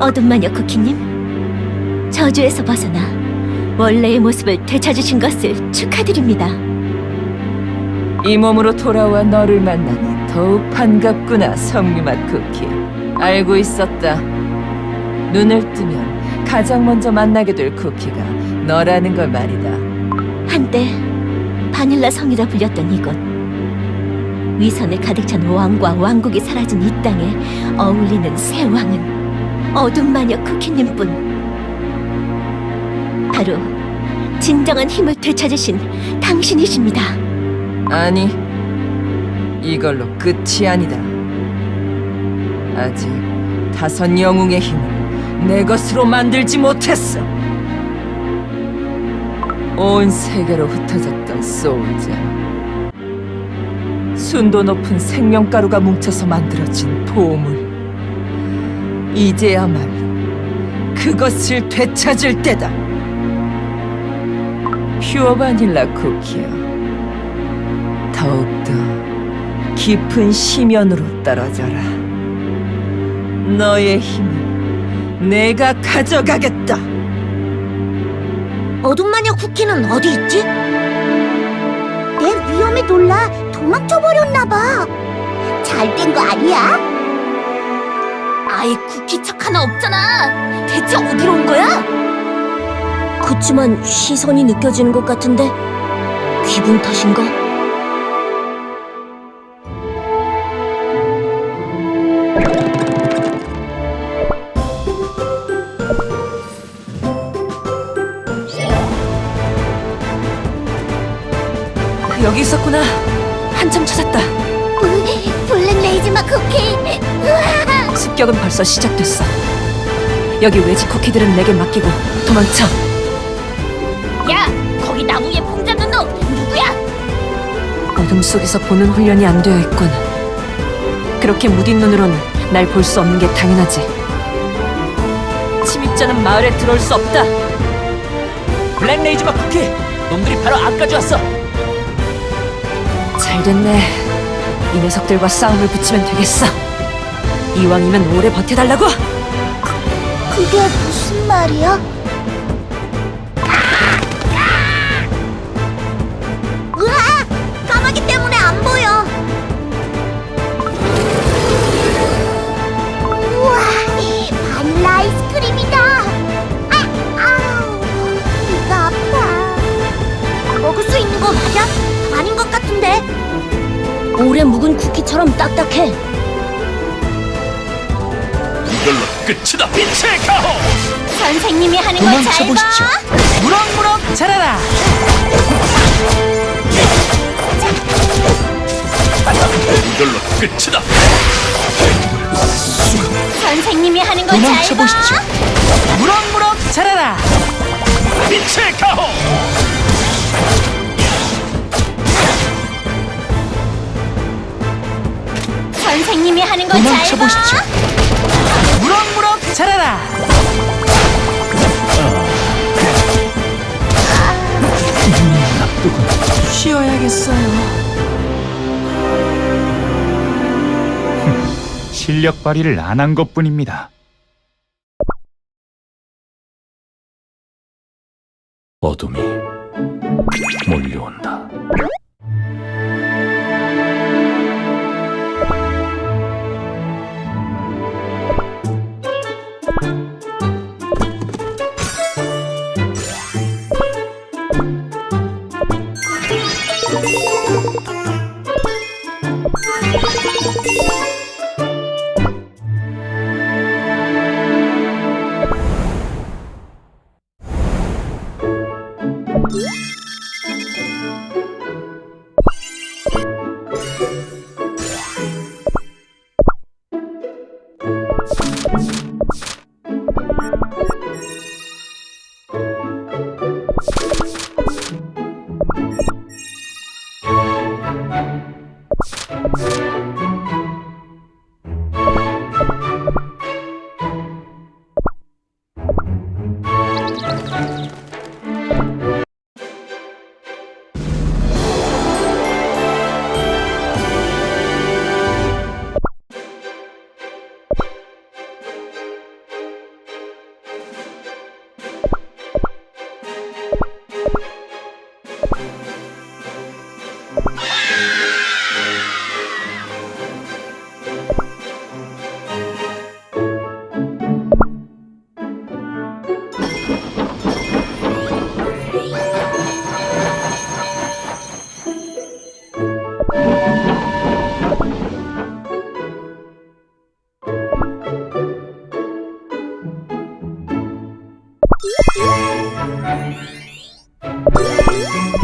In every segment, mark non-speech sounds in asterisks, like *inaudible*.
어둠 마녀 쿠키님, 저주에서 벗어나 원래의 모습을 되찾으신 것을 축하드립니다. 이 몸으로 돌아와 너를 만나니 더욱 반갑구나, 성유맛 쿠키. 알고 있었다. 눈을 뜨면 가장 먼저 만나게 될 쿠키가 너라는 걸 말이다. 한때 바닐라 성이라 불렸던 이곳. 위선에 가득 찬 왕과 왕국이 사라진 이 땅에 어울리는 새 왕은 어둠 마녀 쿠키님뿐. 바로 진정한 힘을 되찾으신 당신이십니다. 아니, 이걸로 끝이 아니다. 아직 다섯 영웅의 힘을 내 것으로 만들지 못했어. 온 세계로 흩어졌던 소울잼. 순도 높은 생명가루가 뭉쳐서 만들어진 보물. 이제야말로 그것을 되찾을 때다. 퓨어 바닐라 쿠키야. 더욱더 깊은 심연으로 떨어져라. 너의 힘은 내가 가져가겠다. 어둠 마녀 쿠키는 어디 있지? 내 위험에 놀라 도망쳐 버렸나 봐. 잘 된 거 아니야? 아예 쿠키 척 하나 없잖아. 대체 어디로 온 거야? 그치만 시선이 느껴지는 것 같은데 기분 탓인가? 여기 있었구나. 한참 찾았다. 블랙 레이즈마 쿠키. 우와! 습격은 벌써 시작됐어. 여기 외지 쿠키들은 내게 맡기고 도망쳐. 야, 거기 나무 위에 폼 잡는 놈 누구야? 어둠 속에서 보는 훈련이 안 되어 있군. 그렇게 무딘 눈으론 날 볼 수 없는 게 당연하지. 침입자는 마을에 들어올 수 없다. 블랙레이즈마 쿠키! 놈들이 바로 앞까지 왔어! 잘 됐네. 이 녀석들과 싸움을 붙이면 되겠어. 이왕이면 오래 버텨달라고. 그게 무슨 말이야? 으아! 까마귀 때문에 안 보여. 우와, 바닐라 아이스크림이다. 아, 아우, 배가 아파. 먹을 수 있는 거 맞아? 아닌 것 같은데. 오래 묵은 쿠키처럼 딱딱해. 이걸로 끝이다! 빛의 가호! 선생님이 하는 걸잘 봐. 무럭무럭 자라라. 이걸로 끝이다! 선생님이 하는 걸잘 봐. 무럭무럭 자라라. 빛의 가호! 선생님이 하는 걸잘 봐. 무럭무럭 자라라. 쉬어야겠어요. *laughs* 실력 발휘를 안 한 것뿐입니다. 어둠이 몰려온다. Bye. Thank you.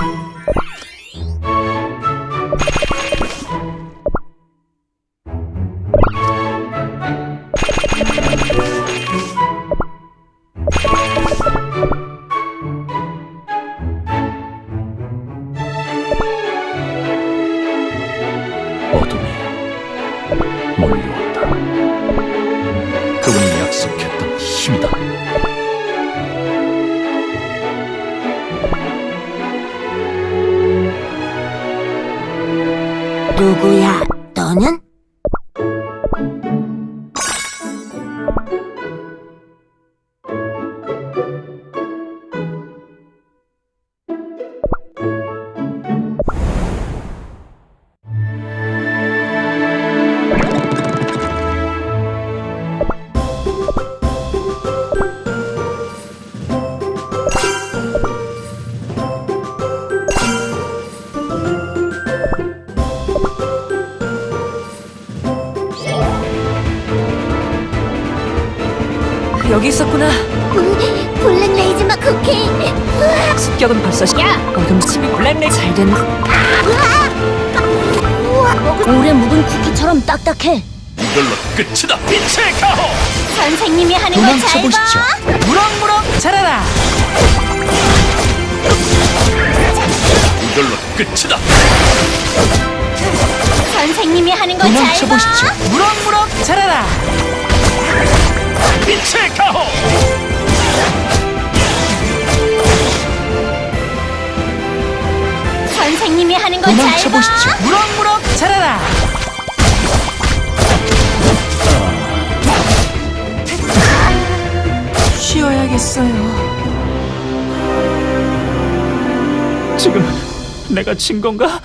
누구야, 너는? 여기 있었구나. 블랙 레이즈마 쿠키. 습격은 벌써 시... 야! 어둠 침이 블랙레 잘 됐나? 오래 묵은 쿠키처럼 딱딱해. 이걸로 끝이다. 빛의 가호. 선생님이 하는 거 잘 봐. 무럭무럭 자라라. 이걸로 끝이다. 선생님이 하는 거 잘 봐. 무럭무럭 자라라. 빛의 가호. 선생님이 하는 거잘 봐. 무럭무럭 자라라. 쉬어야겠어요. 지금 내가 진 건가?